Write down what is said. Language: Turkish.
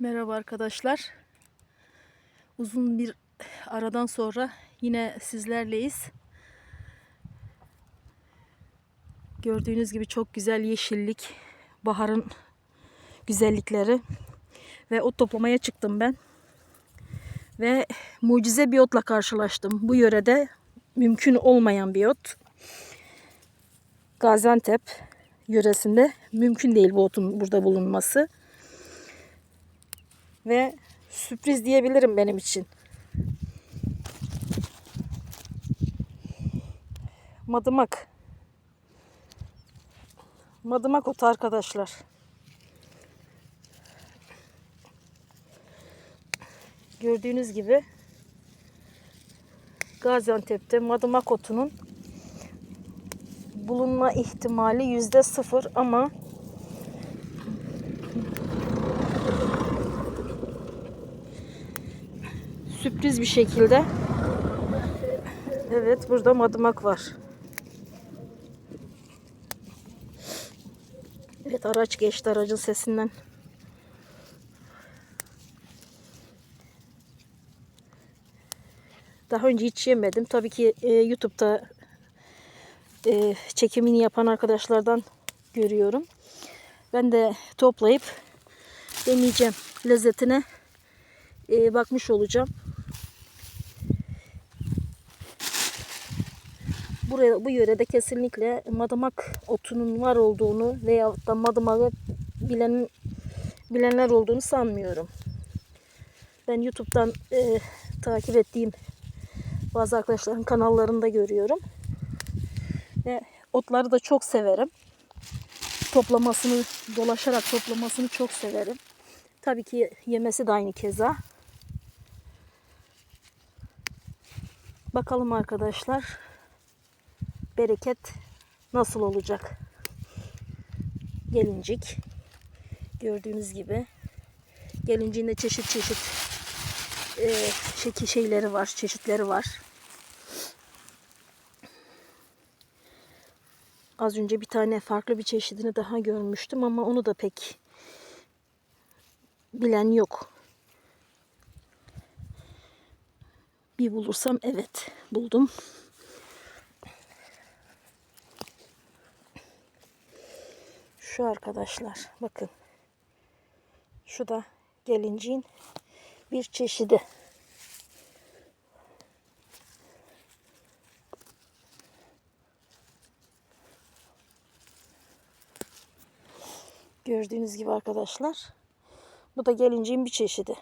Merhaba arkadaşlar. Uzun bir aradan sonra yine sizlerleyiz. Gördüğünüz gibi çok güzel yeşillik, baharın güzellikleri ve ot toplamaya çıktım ben. Ve mucize bir otla karşılaştım. Bu yörede mümkün olmayan bir ot. Gaziantep yöresinde mümkün değil bu otun burada bulunması ve sürpriz diyebilirim benim için. Madımak. Madımak otu arkadaşlar. Gördüğünüz gibi Gaziantep'te madımak otunun bulunma ihtimali yüzde sıfır ama sürpriz bir şekilde evet burada madımak var. Evet araç geçti aracın sesinden. Daha önce hiç yemedim. Tabii ki e, YouTube'da e, çekimini yapan arkadaşlardan görüyorum. Ben de toplayıp deneyeceğim. Lezzetine e, bakmış olacağım. Buraya bu yörede kesinlikle madımak otunun var olduğunu veya da madımağı bilen bilenler olduğunu sanmıyorum. Ben YouTube'dan e, takip ettiğim bazı arkadaşların kanallarında görüyorum. Ve otları da çok severim. Toplamasını, dolaşarak toplamasını çok severim. Tabii ki yemesi de aynı keza. Bakalım arkadaşlar. Bereket nasıl olacak? Gelincik. Gördüğünüz gibi. Gelinciğinde çeşit çeşit e, şekil şeyleri var, çeşitleri var. Az önce bir tane farklı bir çeşidini daha görmüştüm ama onu da pek bilen yok. Bir bulursam evet buldum. Şu arkadaşlar bakın. Şu da gelinciğin bir çeşidi. Gördüğünüz gibi arkadaşlar. Bu da gelinciğin bir çeşidi.